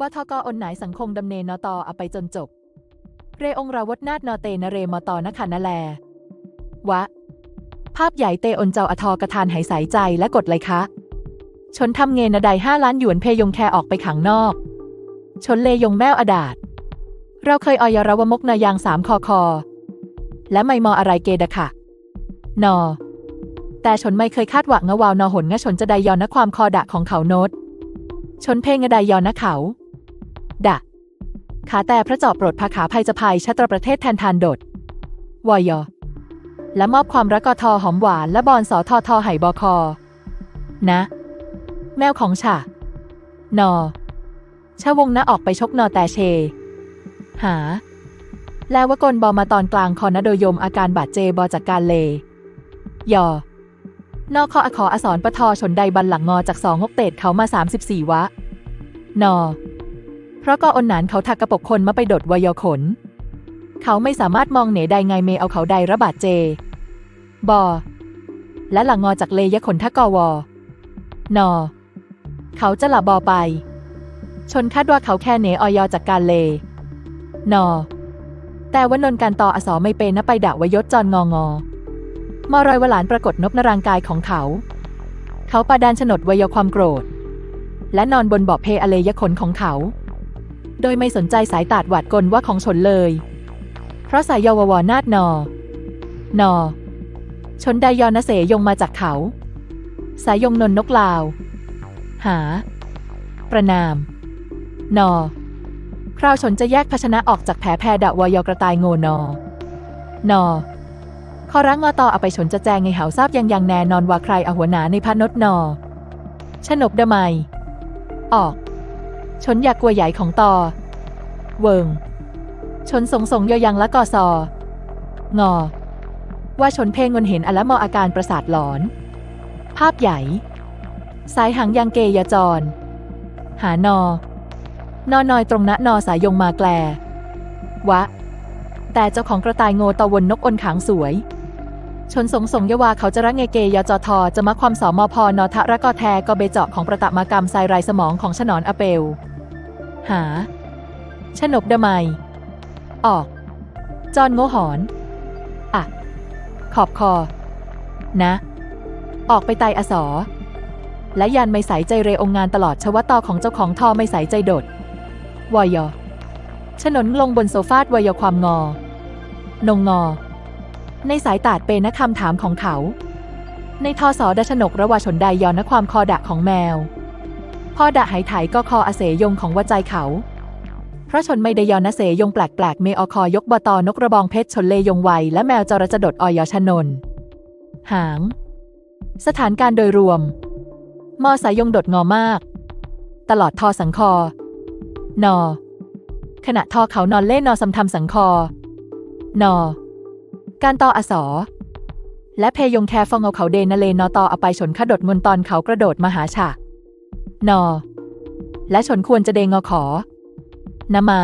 บทกอนไหนสังคงดำเนนตอเอาไปจนจบ เรองราวดนาดนอเตนเรมตอนคะนะแล วะ ภาพใหญ่เตอนเจ้าอทอกระทานหายสายใจและกดเลยคะ ชนทำเงนใดห้าล้านหยวนเพยงแคออกไปขังนอก ชนเลยงแมวอดาด เราเคยออยรวมกนายางสามคอคอ และไม่มออะไรเกดะค่ะ นอ แต่ชนไม่เคยคาดหวังงวาวนอหนงะชนจะไดยอนนะความคอดะของเขาโนดชนเพงะไดยอนนะเขา ดะ ขาแต่พระเจอบโปรดภาขาภัยจะภัยชัตรประเทศแทนทานโดด วอยอ และมอบความรักกอทอหอมหวาน และบอนสอทอทอไหบอคอ นะ แมวของฉะนอชะวงนะออกไปชกนอแต่เช หา แล้ววกลบอมาตอนกลางคอนโดยมอาการบาดเจบอจากการเลยอนอคออขออสรปทอชนใดบันหลังงอจากสองงกเตดเขามา 34 วะ นอ เพราะก็อนหนานเขาทักกระปกคนมาไปดดวายอขน เขาไม่สามารถมองเหนใดไงเมเอาเขาใดระบาดเจ บอ และหลังงอจากเลยะขนทักกอวอนอ เขาจะหลับบอไป ชนคาดว่าเขาแค่เหนออยอจากการเล นอ แต่ว่านนการต่ออสอไม่เป็นนะไปด่าวายศจรงองอมอรอยวหลานปรากฏนบนรางกายของเขา เขาปาดานฉนดวยความโกรธ และนอนบนเบาะเพอเลยขนของเขา โดยไม่สนใจสายตาดหวาดกลว่าของชนเลย เพราะสายยาววนาดนอ นอ ชนไดยอนเสยงมาจากเขา สายยงนนนกลาว หา ประนาม นอ คราวชนจะแยกภาชนะออกจากแผลแพรดะวอยกระตายโงนอ นอขอรังงอต่อเอาไปชนจะแจงไงเหาทราบยังยังแน่นอนว่าใครเอาหัวหนาในพานดนอ ชนบดะไมออก ชนอยากกลัวใหญ่ของตอเวิง ชนสงสงยอยังละกอซองอ ว่าชนเพงงนเห็นอละมออาการประสาทหลอน ภาพใหญ่ สายหางยังเกยจร หานอนอนอยตรงณนอสายยงมาแกล วะ แต่เจ้าของกระต่ายโงตะวนนกอนขางสวย ชนสงสงยวาเขาจะรักเงเกยจทอจะมาความสอมอพอนอทะระกอแทกอเบเจาะของประตะมากรรมทรายไรสมองของฉนอนอเปล หา ชนบดะไมออก จอนโงหอนอะขอบคอ นะ ออกไปไตอสอ และยันไม่ใส่ใจเรองงานตลอดชวตอของเจ้าของทอไม่ใส่ใจโดด วอยอฉนนลงบนโซฟาดวอยอความงอ นงงอ ในสายตาดเปนะคำถามของเขา ในทอสอดชนกระวาชนใดยอนนะความคอดะของแมว พ่อดะหายไถก็คออเสยงของวใจเขาเพราะชนไม่ได้ยอนเสยงแปลกๆ เมอคอยกบตอนกระบองเพชรชนเลยงไวและแมวจรจดดออยชนน หาง สถานการณ์โดยรวม มอสายยงดดงอมาก ตลอดทอสังคอ นอ ขณะทอเขานอนเล่นนอสำทำสังคอ นอ การต่ออสอและเพยงแคฟองเอาเขาเดนเลนอตอเอาไปชนขดดงนตอนเขากระโดดมาหาฉะ นอ และชนควรจะเดงอขอนามา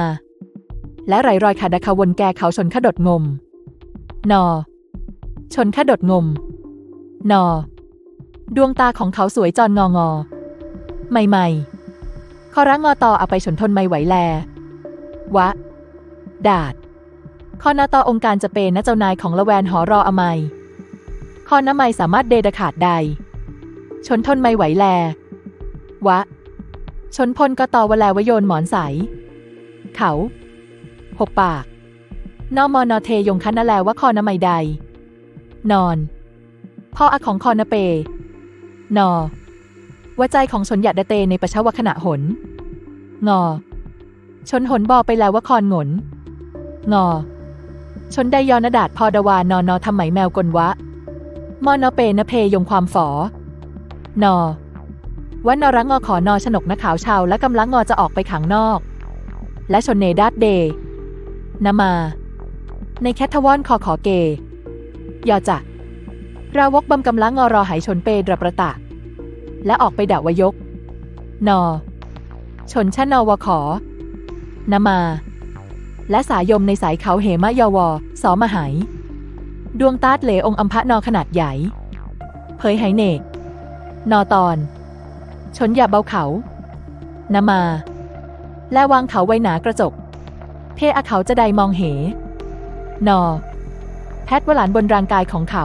และไรรอยขาดะขวนแกเขาชนขดดงม นอ ชนขดดงม นอ ดวงตาของเขาสวยจอนงองอ ใหม่ๆขอรังงอตอเอาไปชนทนไม่ไหวแล วะ ดาดคอนาตอองค์การจะเป็นนะเจ้านายของละแวนหอรออไมคอนาไมสามารถเดดขาดใด ชนทนไม่ไหวแล วะ ชนพลก็ตอวแลวโยนหมอนใส เขาหกปาก นอมอนอเทยงคันนะแลว่าคอนาไมใด นอน พ่ออะของคอนาเป นอว่าใจของชนหยัดดเตในประชาวขณะหน งอ ชนหนบอไปแล้วว่าคอนหงนงอ ชนไดยอนดาดพอดวานอนอทำไหมแมวกลวะ มอนอเปนเพยงความฝอ นอ ว่านรังงอขอนอฉนกนะขาวชาวและกำลังงอจะออกไปขังนอก และชนเนดาดเดนมา ในแคทวอนคอขอเกยอจะราวกบำกำลังงอรอหายชนเปดระประตะ และออกไปด่าวายก นอ ชนชะนอวขอนมา และสายยมในสายเขาเหมะยอวอสอมหาย ดวงตาดเหลองอัมพะนอขนาดใหญ่ เผยไหเนกนอตอน ชนอย่าเบาเขานามา และวางเขาไว้หนากระจก เทอาเขาจะใดมองเห นอ แพทย์วหลานบนร่างกายของเขา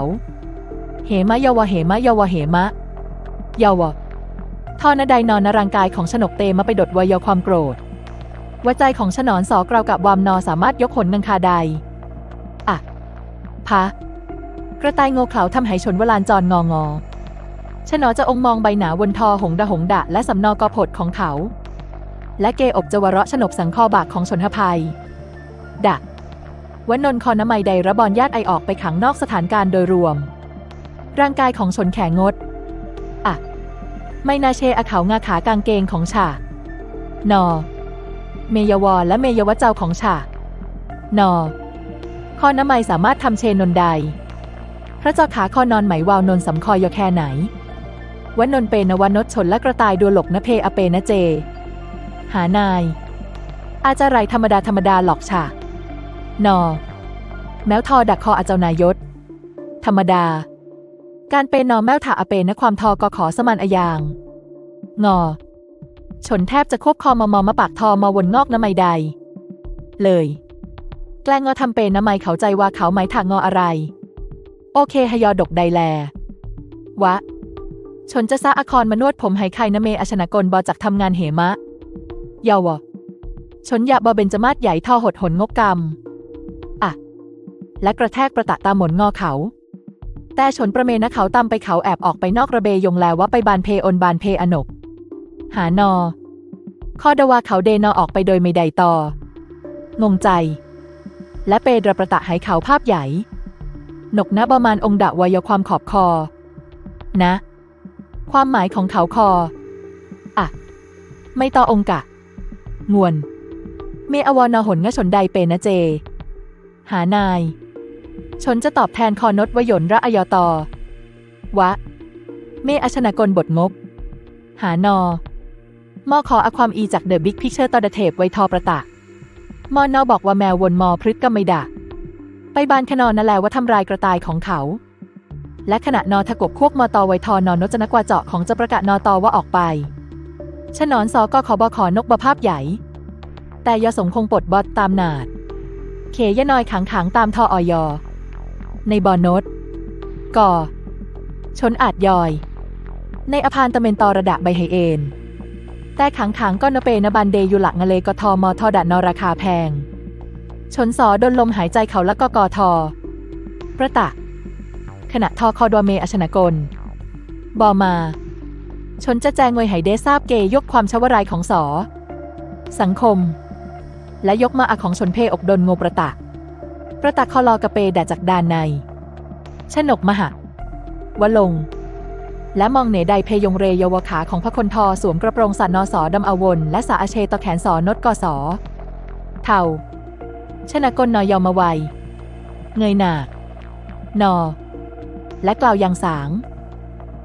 เหมะเยาวะเหมะเยาวะเหมะเยาวะทอนใดนอนนร่างกายของฉนกเตมาไปดดวายความโกรธหัวใจของฉนอนสอกราวกับวามนอสามารถยกหนนังคาใดอะพะกระต่ายโง่เขลาทำให้ชนวลานจรงองอ ชนอจะองมองใบหนาวนทอหงดะหงดะ และสำนอกอผดของเขา และเกอบจวระฉนบสังคอบากของชนทภัยดะวันนนคอนไมใดระบอนญาติไอออกไปขังนอกสถานการโดยรวม ร่างกายของชนแขงด อะ ไมนาเชอเขางาขากางเกงของฉานอ เมยวอและเมยวเจ้าของฉานอคอนไมสามารถทำเชนนใด พระเจ้าขาคอนอนไหมวาวนนสำคอยอแค่ไหน วนนเปนวันนชนและกระต่ายดัวหลกนเพอเปนะเจ หานาย อาจารไรธรรมดาธรรมดาหลอกฉะนอ แมวทอดักคออาเจ้านายศ ธรรมดา การเป็นนอแมวถาอเปนะความทอกขอสมันอยาง งอ ชนแทบจะควบคอมอมอมาปากทอมาวนงอกน้ำไม่ใด เลย แกล้งงอทำเปนน้ำไม่เขาใจว่าเขาหมายถากงออะไร โอเคฮยอดกใดแล วะ ชนจะซาอคอนมานวดผมให้ใครนเมอชนากลบอจากทำงานเหมะเยาวะชนยะบอเบนจมาศใหญ่ท่อหดหนงกกรรมอะและกระแทกประตะตาหมนงอเขา แต่ชนประเมนะเขาตามไปเขาแอบออกไปนอกระเบยงแล้วว่าไปบานเพอนบานเพอนก หานอข้อดวาเขาเดนอออกไปโดยไม่ใดต่อ งงใจ และเปดระประตะหายเขาภาพใหญ่ นกนะประมาณองค์ดะวายความขอบคอ นะ ความหมายของเขาคอ อะ ไม่ต่อองค์กะ งวน เมอวอนอหนงะชนใดเปนะเจ หานาย ชนจะตอบแทนคอนดวยนระอยตอ วะ เมอชนากลบทงบ หานอมอขออความอีจากเดอะบิ๊กพิกเชอร์ตอดเทปไวทอประตะมอนอบอกว่าแมววนมอพฤกกไม่ดะไปบานขนอนนั่นแหละว่าทำลายกระต่ายของเขา และขณะนอทะกบควกมอตอไวทอนอนนจนกว่าเจาะของจะประกาศนอตอว่าออกไปฉนอนซอก็ขอบอขอนกบภาพใหญ่ แต่ยาสงคงปลดบอดตามนาด เขยะนอยขังขังตามทออยอในบอนดก่อชนอาจยอย ในอพานตะเมนตอระดะใบไฮเอนแต่ขังขังก็นเปนบันเดยุหลักงะเลกทอมอทอดัดนอราคาแพง ชนสอดนลมหายใจเขาและก็กอทอประตะ ขณะทอคอดวเมอชนกล บอมา ชนจะแจงงวยไหเดทราบเกยกความชวรายของสอ สังคม และยกมาอาของชนเพอกดนงประตะประตะคอลอกระเปแดดจากดานใน ชนกมหะวะลง และมองเหนใดเพยงเรยวขาของพระคนทอสวมกระโปรงสันนอสอดำอวน และสาอาเชตอแขนสอนดกอสอเทาชนกลนอยอมาไวเงยหนานอ และกล่าวยังสาง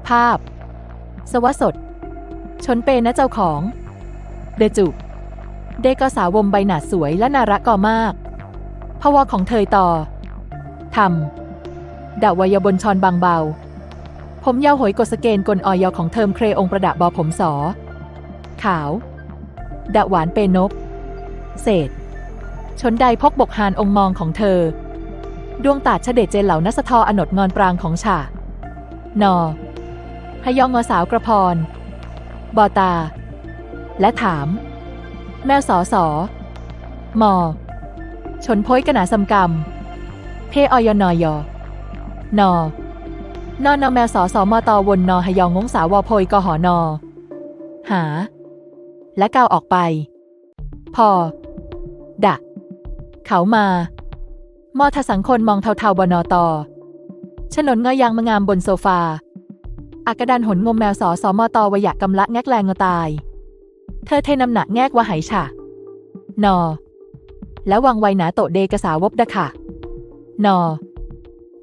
ภาพ สวสด ชนเปนะเจ้าของ เดจุเดก็สาวมใบหนาสวยและนารักกอมากพวของเธอต่อทำดาวยบนชอนบางเบา ผมยาวหอยกสเกนกลออยของเทอมเครองประดับบอผมสอ ขาวดะหวานเปนบเศษ ชนใดพกบกหานองมองของเธอ ดวงตาชเดชเจเหล่านัสทออนดงอนปรางของฉา นอพยองงอสาวกระพร บอตา และถาม แมวสอสอมอ ชนพ้อยกนาสำกรรม เพออยนอยอนอนอนอแมวสอสอมอตอวนนอหยองงงสาวอโพยกหอนอ หา และก้าวออกไป พอ ดะ เขามา มอทสังคนมองเทาๆบนอตอฉนนเงอยางมงามบนโซฟา อากระดันหนงมแมวสอสอมอตอวยะกำละแงกแรงงตาย เธอเทนำหนักแงกว่าไหฉะนอ และวังไวหนาโตเดกสาวบดะค่ะ นอ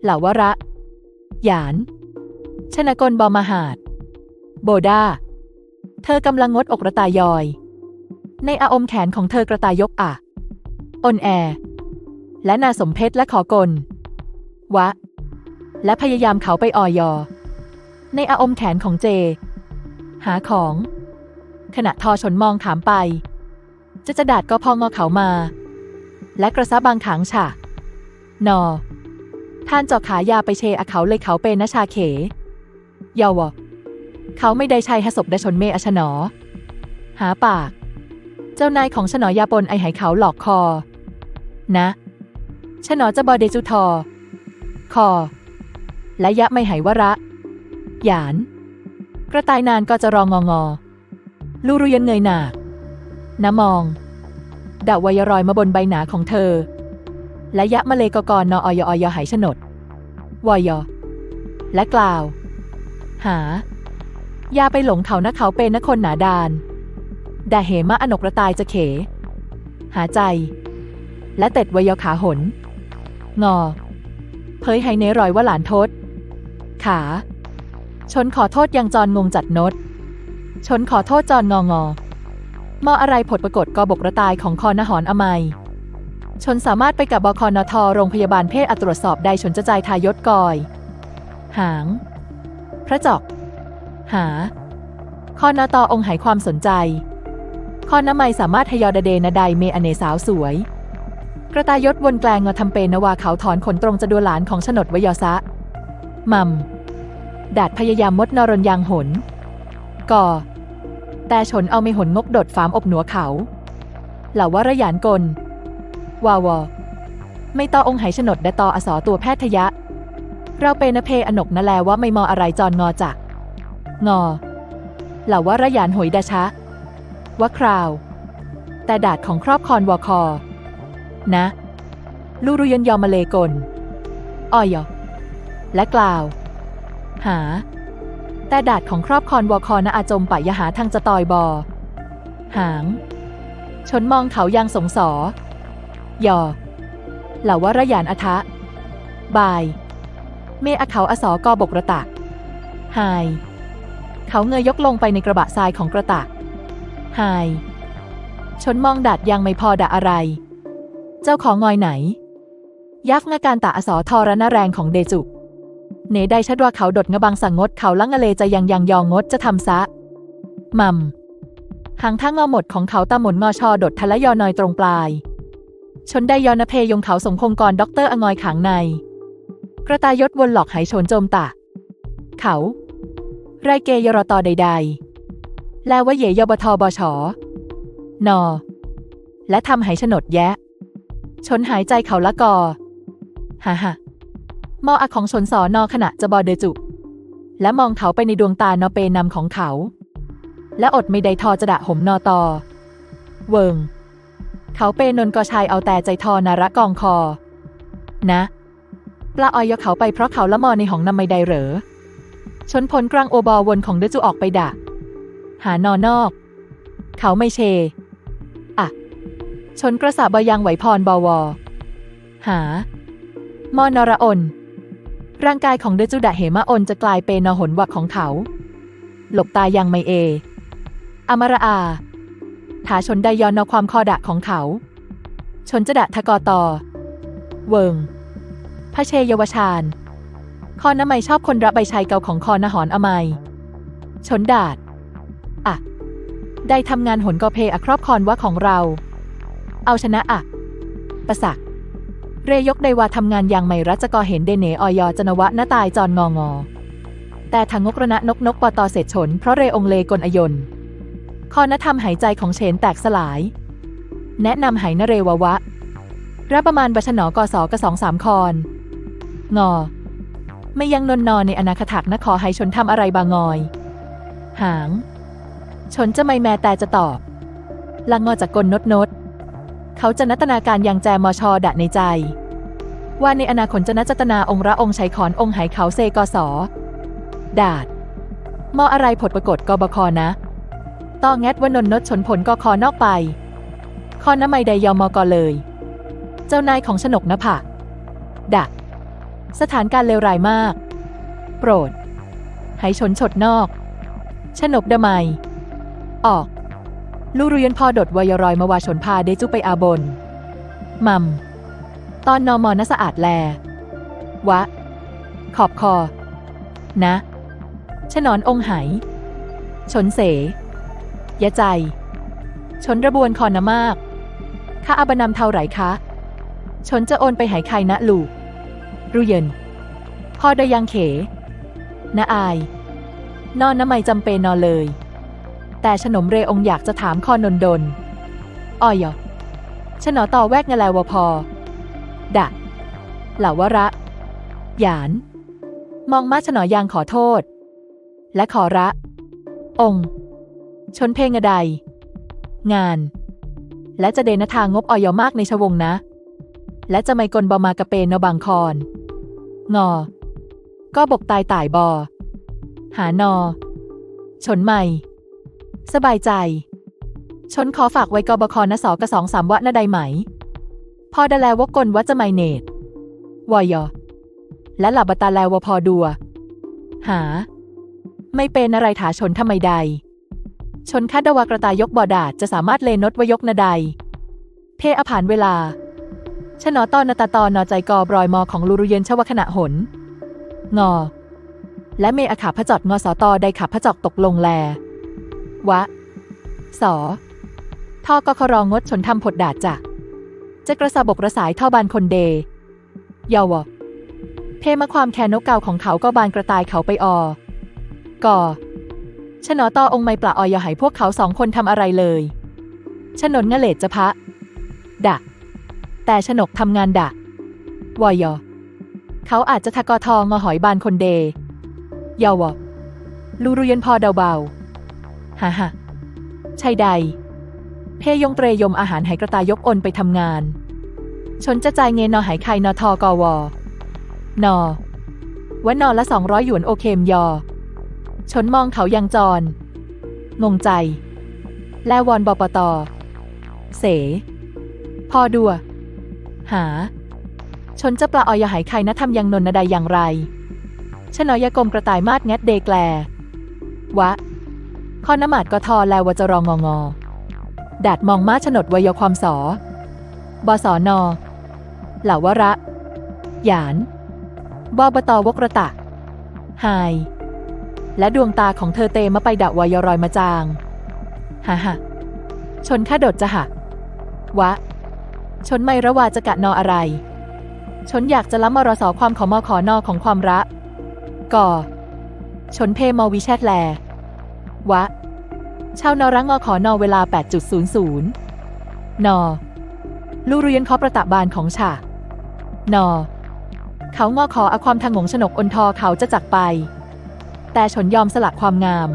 เหล่าวระ หยาน ชนกลบอมหาด โบดา เธอกำลังงดอกระตายอย ในอาอมแขนของเธอกระตายยกอะ อนแอ และนาสมเพชรและขอกล วะ และพยายามเขาไปออยอ ในอาอมแขนของเจ หาของ ขณะทอชนมองถามไป จะจะดาดก็พองอเขามา และกระซะบางขังฉะนอท่านเจาะขายาไปเชอเขาเลยเขาเป็นนชาเขเยาวะเขาไม่ได้ใช้หศพดชนเมอชนอ หาปาก เจ้านายของชนอยาปนไอไหเขาหลอกคอ นะ ชนอจะบอเดจุทอ คอ และยะไม่ไหวระ หยาน กระต่ายนานก็จะรองงอ ลูรุยันเงยหนากน้ำมองดาววยรอยมาบนใบหนาของเธอ และยะมะเลกกรนออยอยหายฉนดวอยและกล่าว หา ยาไปหลงเขานะเขาเป็นนคนหนาดานดาเหมะอนกระตายจะเข หาใจ และเต็ดวยขาหน งอ เผยให้เนรอยว่าหลานทศ ขา ชนขอโทษยังจรงงจัดนด ชนขอโทษจรงองอมออะไรผลปรากฏกอบกระตายของคอนหอนอมัย ชนสามารถไปกับบคอนทโรงพยาบาลเพศอตรวจสอบได้ชนจะใจายทายศกอย หาง พระจอก หา คอนตองหายความสนใจ คอนน้ำไมสามารถทยอดเดนาไดเมอเนสาวสวย กระตายศวนแกลงงอทำเปนนวาเขาถอนขนตรงจะดูหลานของฉนดวยซะมัมดาดพยายามมดนรนยางหนก่อแต่ชนเอาไม่หนงกดดฟามอบหนัวเขาเหล่าวระยานกล วาวอ ไม่ต่อองค์ไหฉนดแดต่ออสอตัวแพทยะ เราเปนเพอนกนะแลว่าไม่มออะไรจรงอจัก งอ เหล่าวระยานหวยดาชะว่าคราว แต่ดาดของครอบคอนวอคอ นะ ลูรุยันยอมมาเลกลออยอและกล่าว หา แต่ดาดของครอบคอนวอคอนะอาจมปะยะหาทางจะตอยบอ หาง ชนมองเขายังสงสอยอเหล่าว่าระยานอทะ บาย เมอเขาอสอกอบกระตักหายเขาเงยยกลงไปในกระบะทรายของกระตักหาย ชนมองดัดยังไม่พอดะอะไร เจ้าของงอยไหน ยักงาการตาอสอทอรณแรงของเดจุ เนได้ชัดว่าเขาดดงบังสังงดเขาลังอเลจะยังยังยองงดจะทำซะ มัมหางทั้งงอหมดของเขาตาหมนงอชอดดทะละยอนอยตรงปลาย ชนได้ยอนเพยงเขาสงคงกรด็อกเตอร์องอยขังใน กระตายศวนหลอกไหชนโจมตะ เขาไรเกยรตอใด ๆ แล้วว่าเยยบทบชนอ และทำไหฉนดแยะ ชนหายใจเขาละกอฮ่าฮ่ามออะของชนสอนอขณะจะบอเดจุ และมองเขาไปในดวงตานอเปนำของเขา และอดไม่ได้ทอจะดะห่มนอตอ เวิง เขาเปนนกอชายเอาแต่ใจทอนาระกองคอ นะ ปลาออยยกเขาไปเพราะเขาละมอในห้องนำไม่ได้เหรอ ชนพลกลางโอบอวนของเดจูออกไปดะ หานอนอก เขาไม่เช ชนกระสาบยังไหวพรบว หามอนรอน ร่างกายของเดจูดะเหมาอนจะกลายเป็นนหนวักของเขา หลบตายังไมเอ อมระอาถาชนไดยอนนความคอดะของเขา ชนจะดะทะกอตอ เวิงพระเชยวชาญ คอนไมชอบคนรับใบชัยเก่าของคอนหอนอมัยชนดาดอะได้ทำงานหนกอเพอครอบคอนว่าของเรา เอาชนะอะประสัก เรยกไดวาทำงานอย่างไม่รัชกอเห็นเดเนออยจนวะหน้าตายจอนงองอ แต่ทางงกระนะนกนกปตอเสร็จฉนเพราะเรองเลกลอยนคอนธรรมหายใจของเฉนแตกสลาย แนะนำหายนเรววะรับประมาณบัชนอกสกสองสามคอนงอ ไม่ยังนนนอในอนาคถักนะขอให้ชนทำอะไรบางอย หาง ชนจะไม่แม้แต่จะตอบลังงอจากกลนดนด เขาจะนัตนาการยังแจมอชอดะในใจ ว่าในอนาคตจะนัจตนาองค์ระองค์ชัยขอนองค์ไหเขาเซกสอดาดมออะไรผลปรากฏกบคนะต้องแงดวนนนดชนผลกคอนอกไปคอน้ำไม่ใดยอมกเลย เจ้านายของชนกนภะดักสถานการเลวร้ายมาก โปรด ให้ชนฉดนอกชนกดมัย ออก ลูรุยนพอดดวยรอยมาวาชนพาเดจุไปอาบน มัม ตอนนอมอนสะอาดแล วะ ขอบคอ นะชนอนองค์ไหชนเสยะใจ ชนระบวนคอนามากค่าอาบนำเท่าไหร่คะ ชนจะโอนไปหายใครนะลูกรุเย็น พอได้ยังเขนะอาย นอนน้ำไม่จำเป็นนอนเลย แต่ฉนมเรองอยากจะถามคอนนดนอ้อยอฉนอต่อแวกงะแลวพอ ดะ เหล่าวระ หยาน มองมาฉนอยางขอโทษ และขอระ องค์ ชนเพลงอใด งาน และจะเดนทางงบออยมากในชวงนะ และจะไม่กลบมากระเปนนบางคอน งอ ก็บกตายตายบอ หานอ ชนใหม่ สบายใจ ชนขอฝากไว้กบคนสกะสองสามวะนะใดไหม พอดะแลวกกลวัจะไมเนตวอยอ และหลับบตาแลวพอดัว หา ไม่เป็นอะไรถาชนทำไมใด ชนคัดดวากระตายยกบอดาดจะสามารถเลนดวยกนาใด เพอผ่านเวลาชนอตอนนาตาตอนอใจกอบรอยมอของลูรุเยนชวขณะหน งอ และเมอาขาพระจอดงอสอตอได้ขับพระจอกตกลงแล วะ สอท่อกครองงดชนทำผดดาดจะจะกระสาบกระสายท่อบานคนเดเยาวเพมาความแคนนกเก่าของเขาก็บานกระต่ายเขาไปออก่อชนอตอองไม่ปละออยาให้พวกเขาสองคนทำอะไรเลยชนนงะเลดจะพะ ดะ แต่ชนกทำงานดะวอยอเขาอาจจะทะกอทองงอหอยบานคนเดเยาวลูรุยนพอเดาเบา ฮ่าฮ่าใช่ใด เพยงเตรยมอาหารไหกระตายยกอนไปทำงาน ชนจะจ่ายเงินนอหายไข่นอทอกอวอนอวะนอละสองร้อยหยวนโอเคมยอ ชนมองเขายังจร งงใจ แลวอนบปต เส พอดัว หา ชนจะปลาออยหายไข่นะทำยังนนนใดอย่างไรชนอยกรมกระต่ายมาดแงดเดแกลวะ ข้อนมาดกทอแลวจะรองงอดาดมองมาฉนดวยความสอบสอนอเหล่าวระ หยานบอบตวกระตะหายและดวงตาของเธอเตมาไปดะวายรอยมาจางฮ่าฮ่าชนข้าโดดจะหักวะ ชนไม่ระวาจะกะนออะไร ชนอยากจะล้ำมรสอความขอมอขอนอของความระก่อชนเพมอวิแชทแล วะ ชาวนอรังงอขอนอเวลา 8.00 นอ ลูเรียนขอประตะบานของฉานอ เขางอขออาความทางหงฉนกอนทอเขาจะจักไป แต่ชนยอมสลักความงาม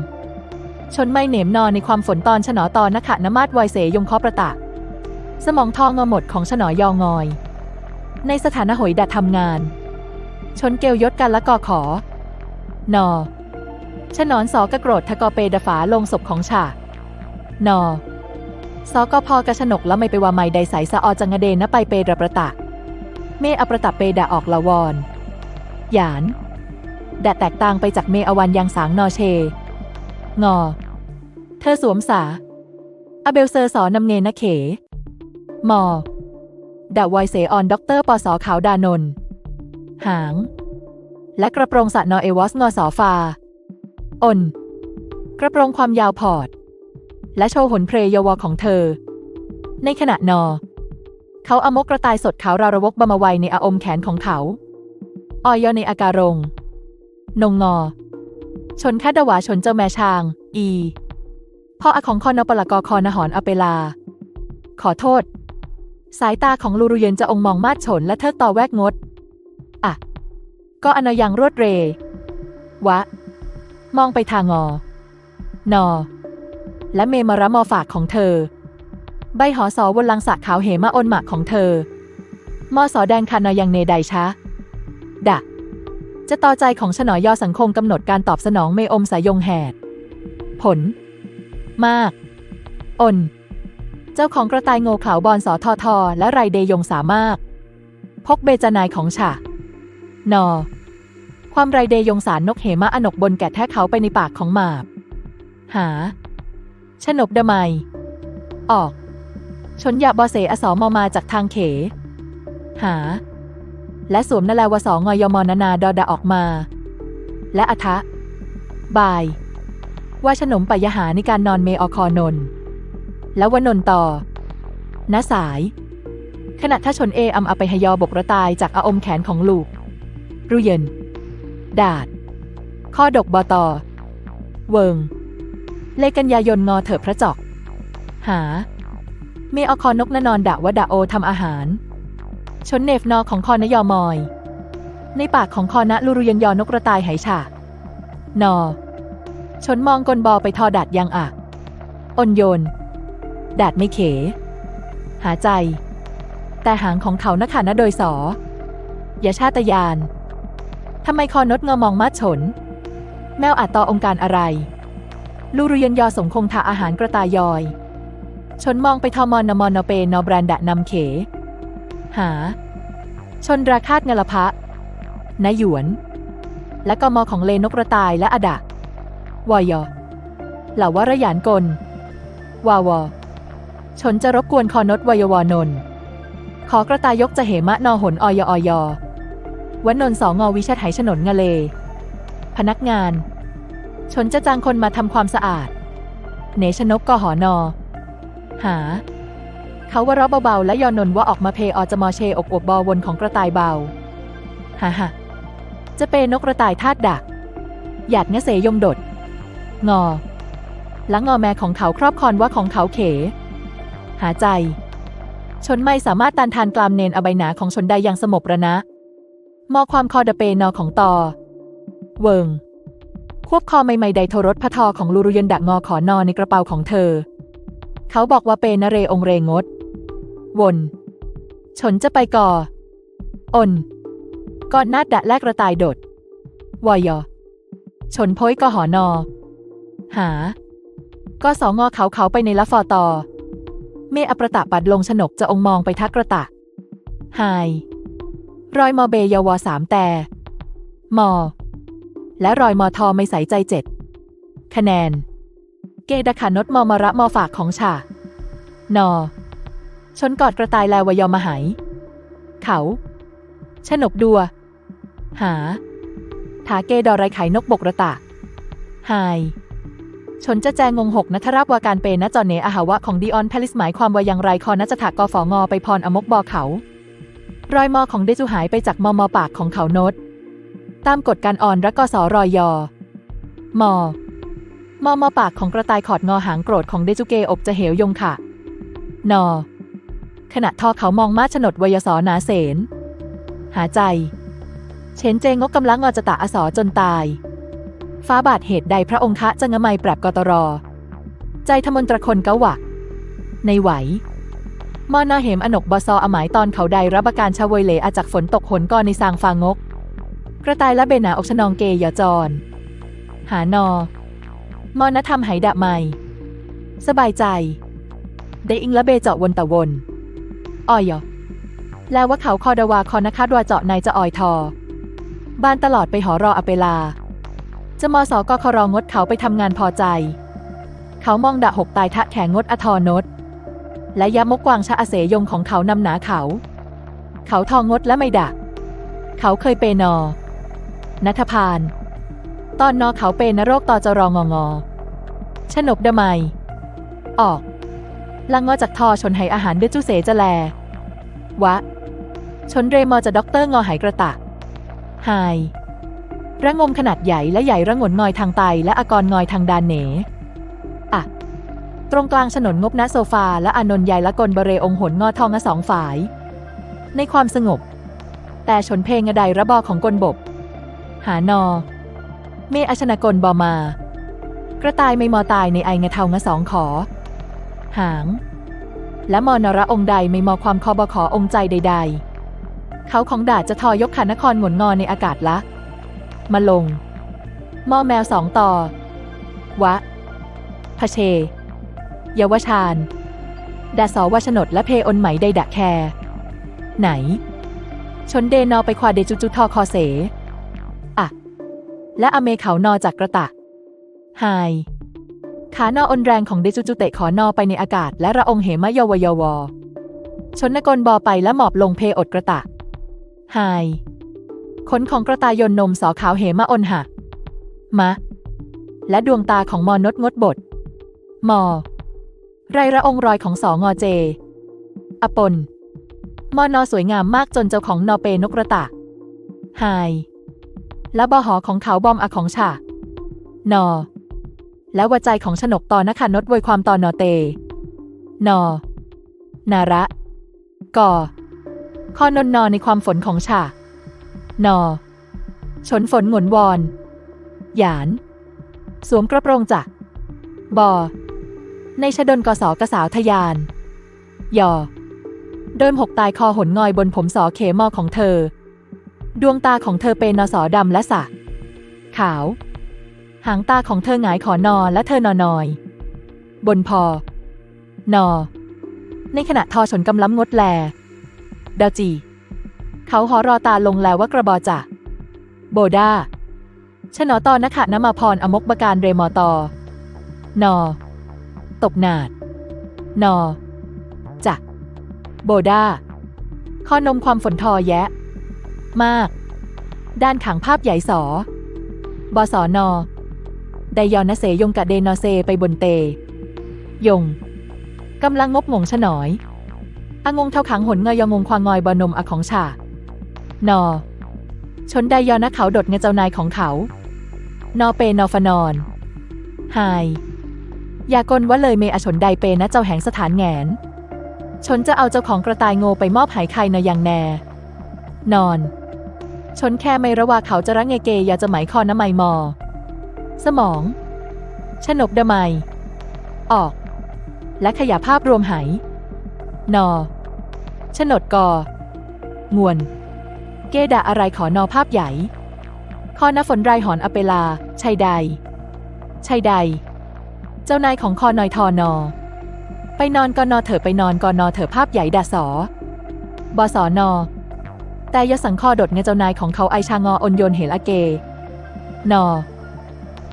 ชนไม่เหน็มนอนในความฝนตอนฉนอตอนนขะนมาดไวยเสยงเคอประตะ สมองทองงอหมดของฉนอยองอย ในสถานะหอยดัดทำงาน ชนเกลยศกันละกอขอนอ ชนอนสอกระโกรธทะกอเปดฝาลงศพของฉานอสอกพอกระชนกแล้วไม่ไปว่าไม่ใดใสสะออจังเดนนะไปเปดประตะ เมอประตับเปดาออกละวอนหยานแดะแตกต่างไปจากเมอวันยังสางนอเช งอ เธอสวมสา อเบลเซอร์สอนำเงนะเข มอดะวอยเสออนด็อกเตอร์ปอสอขาวดานน หาง และกระโปรงสะนอเอวอสงอสอฟา อนกระโปรงความยาวพอร์ตและโชว์หนเพรยวอของเธอ ในขณะนอ เขาอมกกระตายสดขาวรารวกบมาไวในอาอมแขนของเขาออยอในอาการง นงงอ ชนคาดวาชนเจ้าแม่ช้าง อีพ่ออของคอนปละกอคอนหอนอเปลา ขอโทษ สายตาของลูรุเยนจะองมองมาดฉนและเทิกต่อแวกงด อะ ก็อนยังรวดเรวะ มองไปทางงอนอ และเมมารมอฝากของเธอ ใบหอสอวนลังสะขาวเหมาอนหมากของเธอ มอสอแดงคานอยังเนใดชะดะจะต่อใจของฉนอยอสังคมกำหนดการตอบสนองเมอมสายงแหด ผล มาก อนเจ้าของกระต่ายโง่ขลาบอลสอทอทอและไรเดยงสามารถ พกเบจนายของฉะนอ ความไรเดยงสารนกเหมะอนกบนแกะแท้เขาไปในปากของหมาบ หา ชนบดไมยออก ชนยาบอเสอสอมอมาจากทางเข หา และสวมนแลวสองอยมนานาดอดาออกมา และอทะบาย ว่าขนมปยหาในการนอนเมอคอนน แล้ววนนต่อณสาย ขณะถ้าชนเออำอไปหยอบกระตายจากอาอมแขนของลูกรุเย็น ดาด ข้อดกบอตอเวิง เลกันยายนงอเถอะพระจอก หา เมอคอนกนนอนดะวะดะโอทำอาหาร ชนเนฟนอของคอนยอมอย ในปากของคอนะลุรุยันยอนกกระตายไหฉานอ ชนมองกลบอไปทอดัดยังอะอนโยน ดาดไม่เข หาใจ แต่หางของเขานะค่ะนะโดยสอ อย่าชาตยาน ทำไมคอนดเงอมองมาฉน แมวอาจต่อองค์การอะไร ลูรุยันยอสงคงทาอาหารกระตายอย ชนมองไปทอมอนนมอนนเปนอแบรนดะนำเข หา ชนราคาดเงลพะนายหยวน และกมของเลนกกระตายและอดะวอยอเหล่าวรยานกล วาวอชนจะรบกวนคอนดวยวอนนขอกระตายยกจะเหมะนอหนออยออย วันนนสองอวิชัดไหฉนนงะเล พนักงาน ชนจะจ้างคนมาทำความสะอาด เนชนกกหอนอ หา เขาว่าร้อเบาๆ และยอนนว่าออกมาเพอจมอเชอกอบบอวนของกระต่ายเบาฮ่าฮจะเปนกกระต่ายทาดดัก หยาดเงเสยมดด งอและงอแม่ของเขาครอบคอนว่าของเขาเข หาใจ ชนไม่สามารถต้านทานกลามเนนอใบหนาของชนได้อย่างสมบระนะ มอความคอดเปนอของตอ เวิง ควบคอไม่ไม่ใดโทรถพะทอของลูรุยันดักงอขอนอในกระเป๋าของเธอ เขาบอกว่าเปนเรองเรงด วนชนจะไปก่อ อนก่อนนาดดะแลกระตายโดด วอยอ ชนพ้อยกหอนอ หา ก็สองอเขาเขาไปในละฟอตอ เมอประตะปัดลงฉนกจะองมองไปทักกระตะหาย รอยมอเบยาวสามแต่ มอ และรอยมอทอไม่ใส่ใจเจ็ดคะแนน เกดขานดมอมระมอฝากของฉานอ ชนกอดกระต่ายแลวยอมหาย เขา ชนกดัว หา ถาเกดอไรไขนกบกระตะหายชนจะแจงงงหกนัทราบวาการเปนะจอเนอหาวะของดิออนแพลิสหมายความว่าอย่างไรคอนัจถากอฝองอไปพรอมกบอเขา รอยมอของเดจูหายไปจากมอมอปากของเขาโนดตามกฎการอ่อนรักกสอรอยยอมอมอมอปากของกระต่ายขอดงอหางโกรธของเดจูเกอบจะเหวยงค่ะ นอ ขณะทอเขามองมาฉนดวยสอนาเสน หาใจ เชนเจงกกำลังงอจะตะอสอจนตาย ฟ้าบาดเหตุใดพระองค์คะจะงะไมปรับกตร ใจทมนตรคนเกาวะในไหว มอนาเหม อนกบซออหมายตอนเขาใดรับประการชาเวยเหลอาจากฝนตกหนกอนในสางฟางก กระต่ายและเบนาอกชนองเกยยอจร หานอ มอนธรรมไหดะไม่สบายใจ ได้อิงและเบเจาะวนตะวนออยอแล้วว่าเขาคอดาวาคอนะคาดวาเจาะในจะออยทอ บ้านตลอดไปหอรออเปลา จะมอสอกครองดเขาไปทำงานพอใจ เขามองดะหกตายทะแขงงดอทอนด และยะมกวางชะอาเสยงของเขานำหนาเขา เขาทองงดและไม่ดัก เขาเคยเปนอ นัทพาน ตอนนอเขาเปนโรคต่อจรองงอชนกดะไมออก ลังงอจากทอชนไหอาหารเดือจุเสจะแล วะ ชนเรมอจะด็อกเตอร์งอหายกระตะหายระงมขนาดใหญ่และใหญ่ระงนงอยทางไตและอากรงอยทางดานเหนอ ตรงกลางฉนนงบณโซฟา และอานนท์ใหญ่ละกลบเรองหนงอทองอสองฝ่าย ในความสงบ แต่ชนเพลงอใดระบอของกลบกหานอ เมอชนกลบอมา กระต่ายไม่มอตายในไองะเทางะสองขอ หาง และมอนระองใดไม่มอความคอบขอองใจใด ๆ เขาของดาดจะทอยกขานครหงนงอในอากาศละ มาลงมอแมวสองต่อ วะพเช เยาวชาญดาสอวชนดและเพอนไหมใดดะแคไหน ชนเดนอไปควาเดจุจุทอคอเสอะและอเมเขานอจากกระตะไฮขานออนแรงของเดจุจุเตะขอนอไปในอากาศ และระองเหมะเยาวยาวอชนนกลบอไปและหมอบลงเพอดกระตะไฮขนของกระตายนนมสอขาวเหมะอนหักมะ และดวงตาของมอนดงดบท มอ ไรระองรอยของสองอเจ อปนมอนอสวยงามมากจนเจ้าของนอเปนกระตะไฮและบอหอของเขาบอมอะของฉะนอ และวัใจของฉนกตอนนะคะนดวยความตอนนอเต นอ นาระก่อคอนนนอในความฝนของฉะนอ ชนฝนหงนวอน หยาน สวมกระโปรงจักบอ ในชดนกสกสาวทยานยอโดยหกตายคอหนงอยบนผมสอเขมอของเธอ ดวงตาของเธอเป็นนสอดำและสะ ขาว หางตาของเธอหงายขอนอและเธอนอนอย บนพอ นอ ในขณะทอชนกำล้ำงดแล ดาวจี เขาหอรอตาลงแล้วว่ากระบอจะโบดาชนอตอนะคะนมาพรอมกบการเรมอตอนอ ตกหนาด นอจะโบดาข้อนมความฝนทอแยะ มาก ด้านขังภาพใหญ่สอบอสอนอไดยอนเสยงกะเดนอเซไปบนเต ยงกำลังงบงงฉนอยอางงเท่าขังหนเงยยองงควางงอยบอนมอของฉานอ ชนไดยอนะเขาดดเงเจ้านายของเขา นอเปนอฟนอนไฮ อย่ากลว่าเลยเมอชนไดเปนะเจ้าแห่งสถานแงน ชนจะเอาเจ้าของกระต่ายโง่ไปมอบหายใครนอยังแนนอน ชนแค่ไม่ระว่าเขาจะรังเงเกยาจะหมายคอน้ำไมมอ สมองชนกดไมออก และขยาภาพรวมไหนอชนดกองวน เกดะอะไรขอนอภาพใหญ่คอนฝนไรหอนอเปลา ชัยใด ชัยใด เจ้านายของคอนอยทอนอ ไปนอนกอนอเถอะไปนอนกอนอเถอะภาพใหญ่ดาสอบอสอนอ แต่ยสังคอดดเงเจ้านายของเขาไอชางออนโยนเหละเก นอ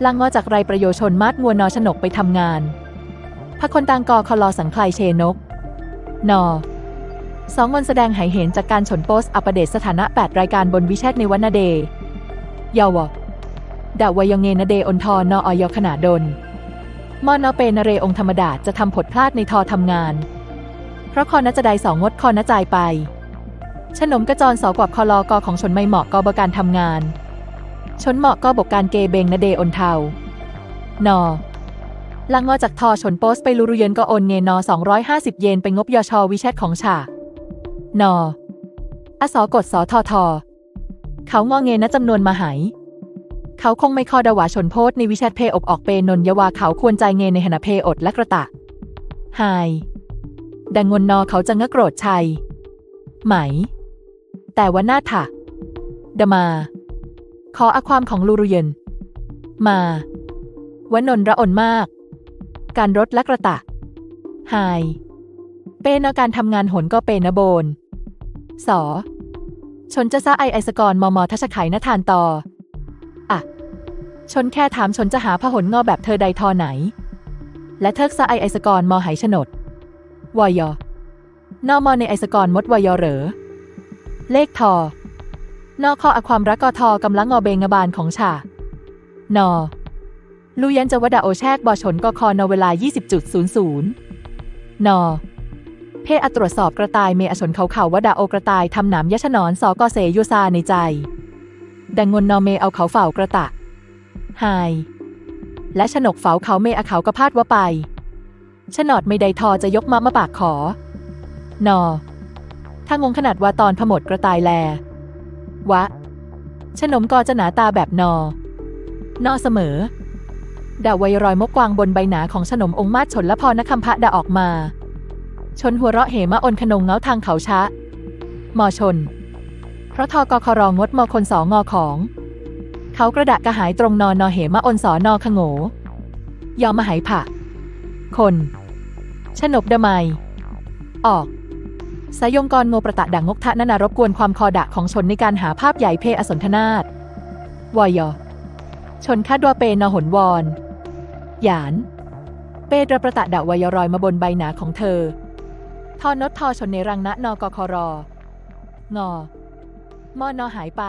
ลังงอจากไรประโยชนมาดงัวนอชนกไปทำงานพระคนต่างกอคลอสังคลายเชนก นอสองวันแสดงหายเห็นจากการฉนโพสอัปเดตสถานะ 8 รายการบนวิแชทในวันนาเดย์เยาวะดาวยองเงนเดอนทอนออยขนาดน มอนอเปนเรองธรรมดาจะทำผดพลาดในทอทำงาน เพราะคอนจะได้สองงดคอนจ่ายไปฉนมกระจรสอกวับคอลอกอของชนไม่เหมาะกอบการทำงาน ชนเหมาะก็บการเกเบงนเดอนเทานอลังงอจากทอชนโพสไปลูรุเยนก็โอนเงนอ250 เยนไปงบยชวิแชทของฉานออสอกดสอทอทอเขางอเงนะจำนวนมาหาย เขาคงไม่ข้อดาวาชนโพสในวิแชทเพอบออกเปนนยวาเขาควรใจเงในหนเพอดและกระตะไฮดังงนนอเขาจะงะโกรธชัย ไหม แต่ว่าหน้าถะดมา ขออาความของลูรุเยน มาวนนระอนมาก การรถและกระตะไฮเปนการทำงานหนก็เปนโบนสอชนจะซะไอไอสกรมอมอทัชไขนทานต่อ ชนแค่ถามชนจะหาพหนงอแบบเธอใดทอไหน และเทิกซะไอไอสกรมอไหฉนดวอยนอมอในไอสกรมดวอยเหรอ เลขทอนอข้ออความรักกอทอกำลังงอเบงบานของฉานอลูยันจะวดาโอแชกบอชนกอคอนอเวลา 20.00นอเพอตรวจสอบกระต่ายเมอชนเขาเขาวดาโอกระต่ายทำหนามยะชนอนสอกอเสยูซาในใจ ดังงนนอเมเอาเขาเฝ้ากระตะ ไฮและฉนกเฝาเขาเมอเขากระพาดว่าไปฉนอดไม่ใดทอจะยกมามาปากขอ นอ ถ้างงขนาดว่าตอนผมดกระต่ายแล วะฉนมกอจะหนาตาแบบนอ นอเสมอดาวไวยรอยมกกวางบนใบหนาของฉนมองค์มาดชนและพอนคำพระดาออกมา ชนหัวเราะเหมะอนขนงเงาทางเขาชะมอชน เพราะทอกครองดมอคนสองงอของ เขากระดะกระหายตรงนอนนอเหมะอนสอนอขโงยอมมาหายผะ คนชนบดะไมออก สายงกรโงประตะดังงกทะนนารบกวนความคอดะของชนในการหาภาพใหญ่เพอสนทนาตวอยอชนคาดว่าเปนอหนวอนหยาน เปตระประตะดะวายรอยมาบนใบหนาของเธอ ทอนดทอชนในรังนะนกคร งอมอนอหายไป